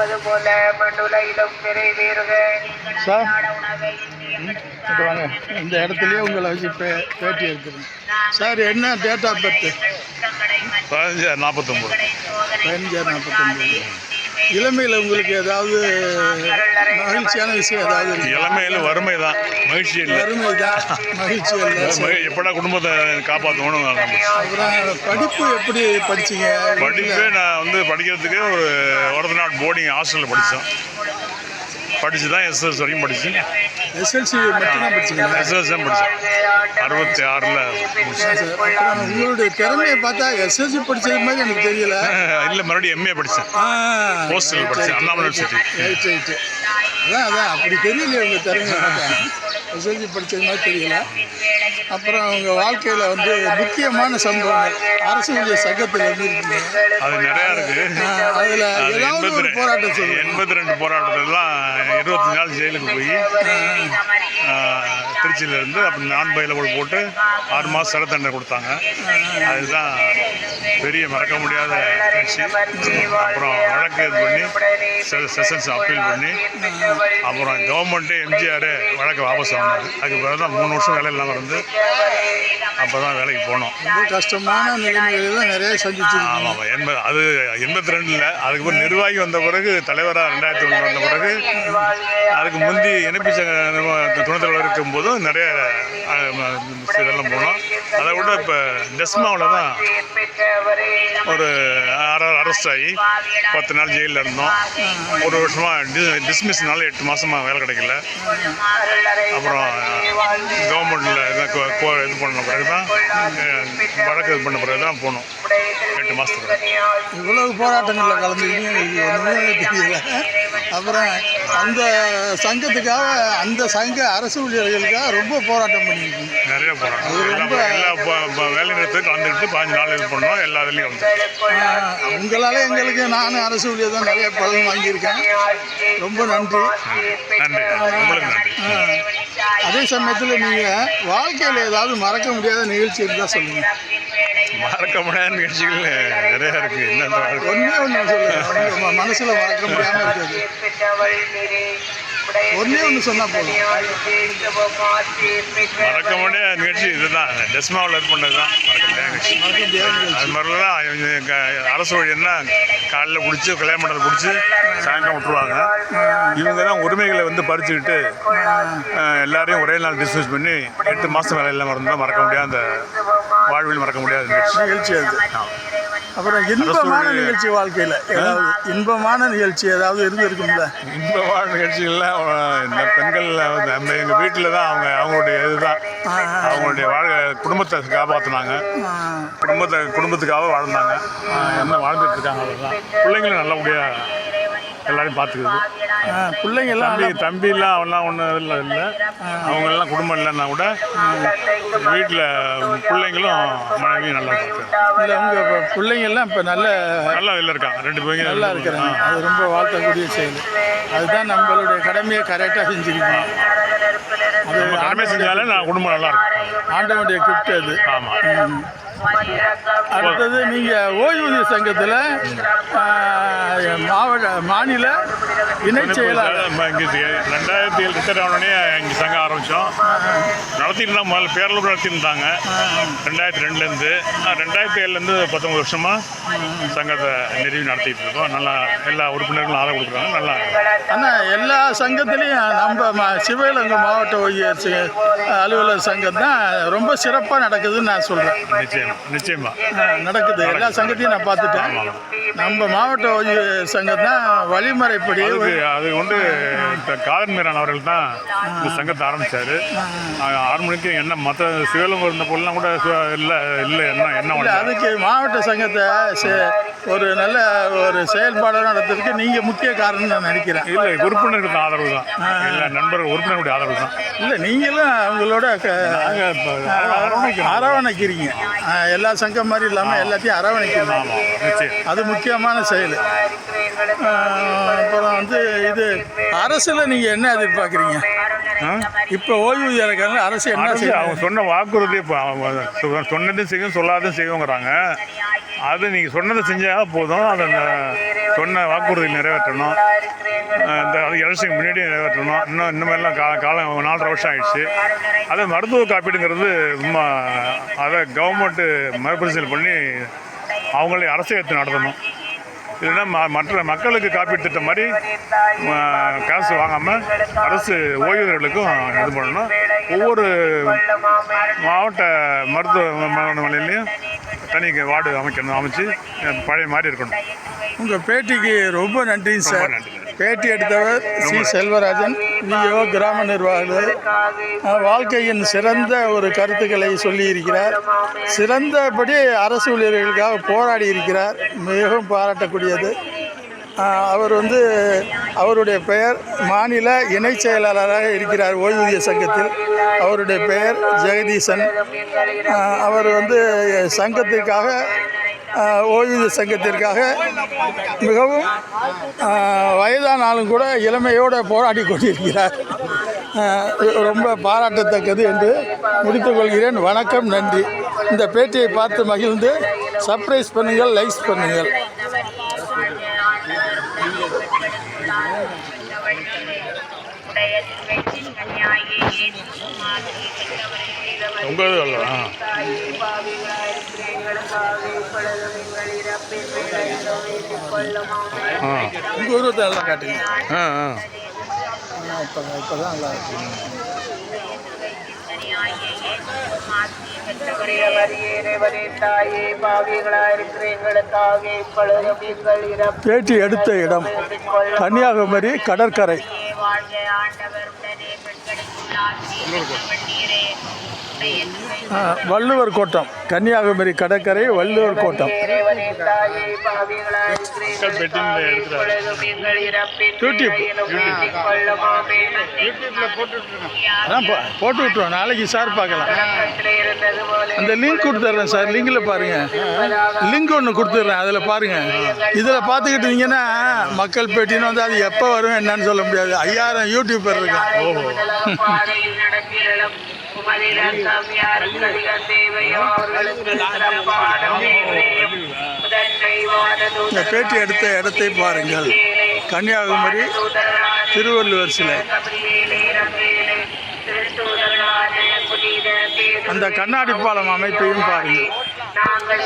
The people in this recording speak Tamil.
நிறைவேறுவது போல மண்ணுலகிலும் நிறைவேறுக சார் இங்க வாங்க இந்த இடத்துலயே உங்களை வச்சு பே பேட்டி எடுக்கிறேன் சார் என்ன டேட் ஆஃப் பர்த் பதினஞ்சு நாற்பத்தொம்பது பதினஞ்சாறு நாற்பத்தொம்பது இளமையில் உங்களுக்கு ஏதாவது மகிழ்ச்சியான விஷயம் ஏதாவது இளமையில் வறுமை தான் மகிழ்ச்சி இல்லை. வறுமை தான் மகிழ்ச்சி இல்லை. எப்படா குடும்பத்தை காப்பாற்றணும் அப்புறம் படிப்பு எப்படி படிச்சீங்க? படிப்பே நான் வந்து படிக்கிறதுக்கு ஒரு ஒரதநாட் போர்டிங் ஹாஸ்டலில் படித்தோம் படித்து தான் எஸ்எஸ் வரைக்கும் படித்தேன் எஸ்எல்சி மட்டும்தான் படிச்சீங்களா? எஸ்எஸ் தான் படித்தேன் அறுபத்தி ஆறில் உங்களுடைய திறமையை பார்த்தா எஸ்எல்சி படிச்சது மாதிரி எனக்கு தெரியல. இல்லை மறுபடியும் எம்ஏ படித்தேன் ஹோஸ்டல் படித்தேன் அண்ணாமலை யூனிவர்சிட்டி ரைட் ரைட்டு அதான் அதான். அப்படி தெரியலையே உங்கள் திறமையை பார்த்தா. எஸ்எல்சி படிச்சது மாதிரி தெரியல. அப்புறம் உங்கள் வாழ்க்கையில் வந்து முக்கியமான சம்பவங்கள். அரசு ஊழிய சங்கத்தில் வந்து இருக்கீங்க. அது நிறையா இருக்குது அதில் அது ஏதாவது ஒரு போராட்டம் சொல்லுங்கள் எண்பத்தி ரெண்டு போராட்டத்திலலாம் இருபத்தி நாள் ஜெயிலுக்கு போய் திருச்சியிலேருந்து அப்புறம் நான் பயில கூட போட்டு ஆறு மாதம் சிறை தண்டனை கொடுத்தாங்க. அதுதான் பெரிய மறக்க முடியாத நிகழ்ச்சி. அப்புறம் வழக்கு இது பண்ணி செஷன்ஸ் அப்பீல் பண்ணி அப்புறம் கவர்மெண்ட்டு எம்ஜிஆர் வழக்கு வாபஸ் வாங்கினாரு. அதுக்கு பிறகு தான் மூணு வருஷம் வேலை இல்லாமல் இருந்து அப்போ தான் வேலைக்கு போனோம். ரொம்ப கஷ்டமான நிலைமைகளை நிறைய சந்திச்சிருக்கீங்க. ஆமாம் எண்பது அது எண்பத்தி ரெண்டில் அதுக்கு பிறகு நிர்வாகி வந்த பிறகு தலைவராக ரெண்டாயிரத்தி ஒன்று வந்த பிறகு அதுக்கு முந்தி இணைப்பு சங்க துணைத் தலைவர் இருக்கும்போதும் நிறைய இதெல்லாம் போனோம். அதை விட இப்போ டெஸ்மாவில் தான் ஒரு அரெஸ்ட் ஆகி பத்து நாள் ஜெயிலில் இருந்தோம். ஒரு வருஷமாக டி டிஸ்மிஸ்னால எட்டு மாதமாக வேலை கிடைக்கல. அப்புறம் கவர்மெண்ட்டில் இது பண்ண பிறகு தான் வழக்கு இது பண்ண பிறகு தான் போனோம். எட்டு மாதத்துக்கு இவ்வளவு போராட்டங்களில் கலந்துக்கிட்டு தெரியல. அப்புறம் அந்த சங்கத்துக்காக அந்த சங்க அரசு ஊழியர்களுக்காக ரொம்ப போராட்டம் பண்ணியிருக்கீங்க நிறைய போராட்டம். எல்லா வேலை நிறுத்தத்துக்கு கலந்துக்கிட்டு பாஞ்சு நாள் இது பண்ணோம். எல்லா இதுலேயும் வந்து ஆஹ் உங்களால் எங்களுக்கு நானும் அரசு ஊழியர் தான் நிறைய பலன் வாங்கியிருக்கேன். ரொம்ப நன்றி. அதே சமயத்தில் நீங்கள் வாழ்க்கையில் ஏதாவது மறக்க முடியாத நிகழ்ச்சி இருந்தால் சொல்லுங்கள் மறக்க முடியாத நிகழ்ச்சிகள் நிறைய இருக்குது என்னென்ன வாழ்க்கை? ஒன்றே ஒன்று சொல்லுங்கள் மனசில் மறக்க முடியாமல் இருக்குது ஒன்றே ஒன்று சொன்னால் போதும். மறக்க முடியாத நிகழ்ச்சி இதுதான். டெஸ்மாவில் இது பண்ணது தான் மறக்க முடியாத நிகழ்ச்சி. அது மாதிரிலாம் அரசு வழின்னா காலையில் பிடிச்சி கல்யாண மண்டலம் பிடிச்சி சாயங்காலம் விட்டுருவாங்க. இவங்க தான் உரிமைகளை வந்து பறிச்சுக்கிட்டு எல்லாரையும் ஒரே நாள் டிஸ்மிஸ் பண்ணி எட்டு மாதம் வேலை இல்லாமல் இருந்தால் மறக்க முடியாத அந்த வாழ்வில் மறக்க முடியாத நிகழ்ச்சி. நிகழ்ச்சி அது. அப்புறம் இன்பமான நிகழ்ச்சி வாழ்க்கையில். ஏதாவது இன்பமான நிகழ்ச்சி ஏதாவது இருந்திருக்கும்ல நிகழ்ச்சிகள்லாம் அஹ், இந்த பெண்கள் வந்து நம்ம எங்கள் வீட்டில் தான் அவங்க அவங்களுடைய இதுதான். அவங்களுடைய வாழ் குடும்பத்தை காப்பாற்றினாங்க குடும்பத்தை குடும்பத்துக்காக வாழ்ந்தாங்க. என்ன வாழ்ந்துட்டு இருக்காங்க அதெல்லாம். பிள்ளைங்களும் நல்லபடியாக எல்லாரையும் பார்த்துக்குது. ஆஹ் பிள்ளைங்கெல்லாம் தம்பி தம்பிலாம் அவன்லாம் ஒன்றும் இல்லை. இல்லை அவங்கெல்லாம் குடும்பம் இல்லைன்னா கூட வீட்டில் பிள்ளைங்களும் மனைவியும் நல்லா இல்லை உங்கள் பிள்ளைங்கெல்லாம் இப்போ நல்ல நல்லா இதில் இருக்காங்க. ரெண்டு பேரும் நல்லா இருக்கிறாங்க. அது ரொம்ப வாழ்த்தக்கூடிய செயல். அதுதான் நம்மளுடைய கடமையை கரெக்டாக செஞ்சுருக்கோம் அது கடமை செஞ்சாலே நான் குடும்பம் நல்லா இருக்கும். ஆண்டவனுடைய கிஃப்ட் அது. ஆமாம் அடுத்தது நீங்கள் ஓய்வூதிய சங்கத்தில் மாவட்ட மாநில இணை செயலாளர். ரெண்டாயிரத்தி ஏழு ரிட்டர் ஆனோடனே இங்கே சங்கம் ஆரம்பித்தோம் நடத்திட்டு இருந்தாங்க முதல்ல பேரளவு நடத்தியிருந்தாங்க ரெண்டாயிரத்தி ரெண்டுலேருந்து ரெண்டாயிரத்தி ஏழுலேருந்து பத்தொம்பது வருஷமாக சங்கத்தை நிறுவி நடத்திட்டு இருக்கோம். நல்லா எல்லா உறுப்பினர்களும் ஆதரவு கொடுக்குறாங்க. நல்லா ஆனால் எல்லா சங்கத்திலையும் நம்ம சிவகங்கை மாவட்ட ஓய்வியர் ச- அலுவலர் சங்கம் தான் ரொம்ப சிறப்பாக நடக்குதுன்னு நான் சொல்கிறேன் நிச்சயமா. நிச்சயமா. நடக்குது. எல்லா சங்கத்தையும் நான் பார்த்துட்டேன். நம்ம மாவட்ட சங்கம் தான் வழிமுறைப்படி அது வந்து காதன் மீரான் அவர்கள் தான் இந்த சங்கத்தை ஆரம்பிச்சாரு. ஆறு மணிக்கு என்ன மற்ற சிவலங்க இருந்த பொருள்லாம் கூட இல்லை இல்லை என்ன என்ன அதுக்கு மாவட்ட சங்கத்தை ஒரு நல்ல ஒரு செயல்பாடு நடத்துறதுக்கு நீங்கள் முக்கிய காரணம்னு நான் நினைக்கிறேன். இல்லை உறுப்பினர்கள் தான் ஆதரவு தான். இல்லை நண்பர்கள் உறுப்பினர்களுடைய ஆதரவு தான். இல்லை நீங்களும் அவங்களோட அரவணைக்கிறீங்க. எல்லா சங்கம் மாதிரி இல்லாமல் எல்லாத்தையும் நிச்சயம். அது முக்கியமான செயல். அப்புறம் வந்து இது அரசில் நீங்கள் என்ன எதிர்பார்க்குறீங்க? இப்போ ஓய்வூதியர்கள் அரசு என்ன செய்யும் அவங்க சொன்ன வாக்குறுதி இப்போ சொன்னதும் செய்யும் சொல்லாதும் செய்யுங்கிறாங்க. அது நீங்கள் சொன்னதை செஞ்சால் போதும். அதை சொன்ன வாக்குறுதி நிறைவேற்றணும். இந்த அது எலெக்ஷனுக்கு முன்னாடியே நிறைவேற்றணும். இன்னும் இந்த மாதிரிலாம் கா காலம் நாலரை வருஷம் ஆயிடுச்சு. அதே மருத்துவ காப்பீடுங்கிறது சும்மா அதை கவர்மெண்ட்டு மறுபரிசீலனை பண்ணி அவங்களே அரசு எடுத்து நடத்தணும். இல்லைன்னா ம மற்ற மக்களுக்கு காப்பீடு திட்டம் மாதிரி காசு வாங்காமல் அரசு ஓய்வூதியர்களுக்கும் இது பண்ணணும். ஒவ்வொரு மாவட்ட மருத்துவமனையிலையும் தனி வார்டு அமைக்கணும் அமைச்சு பழைய மாதிரி இருக்கணும். உங்கள் பேட்டிக்கு ரொம்ப நன்றிங்க சார். நன்றி. பேட்டி எடுத்தவர் சி. செல்வராஜன் விஓ கிராம நிர்வாகர் வாழ்க்கையின் சிறந்த ஒரு கருத்துக்களை சொல்லியிருக்கிறார். சிறந்தபடி அரசு ஊழியர்களுக்காக போராடி இருக்கிறார் மிகவும் பாராட்டக்கூடியது. அவர் வந்து அவருடைய பெயர் மாநில இணைச் செயலாளராக இருக்கிறார் ஓய்வூதிய சங்கத்தில். அவருடைய பெயர் ஜெகதீசன். அவர் வந்து சங்கத்திற்காக ஓய்வூதிய சங்கத்திற்காக மிகவும் வயதானாலும் கூட இளமையோடு போராடி கொண்டிருக்கிறார். ரொம்ப பாராட்டத்தக்கது என்று முடித்துக்கொள்கிறேன் வணக்கம் நன்றி. இந்த பேட்டியை பார்த்து மகிழ்ந்து சர்ப்ரைஸ் பண்ணுங்கள் லைக்ஸ் பண்ணுங்கள். உங்கள் அல்ல ஆ. உங்கள் உருவத்தை நல்லா காட்டுங்க. ஆ ஆ. இப்போ இப்போ தான் நல்லா இருக்கு தாயே பாவிகளாயிருக்கிற எங்களுக்காக இப்பொழுதும் எங்கள் இறப்பு பேட்டி எடுத்த இடம். கன்னியாகுமரி கடற்கரை. ನೋಡ್ಬೋದು வள்ளுவர் கோட்டம் கன்னியாகுமரி கடற்கரை வள்ளுவர் கோட்டம். யூடியூப். அதான் போட்டு விட்டுருவோம். நாளைக்கு சார் பார்க்கலாம். அந்த லிங்க் கொடுத்துட்றேன் சார். லிங்கில் பாருங்கள் லிங்க் ஒன்று கொடுத்துட்றேன் அதில் பாருங்கள் இதில் பார்த்துக்கிட்டு இருந்தீங்கன்னா மக்கள் பேட்டின்னு வந்து அது எப்போ வரும் என்னன்னு சொல்ல முடியாது. ஐயாயிரம் யூடியூபர் இருக்கான் ஓஹோ. அதிக தேவையோ அவர்களுக்கு சிறப்பான இந்த பேட்டி எடுத்த இடத்தை பாருங்கள். கன்னியாகுமரி திருவள்ளுவர் சிலை. அந்த கண்ணாடி பாலம் அமைப்பையும் பாருங்கள். நாங்கள்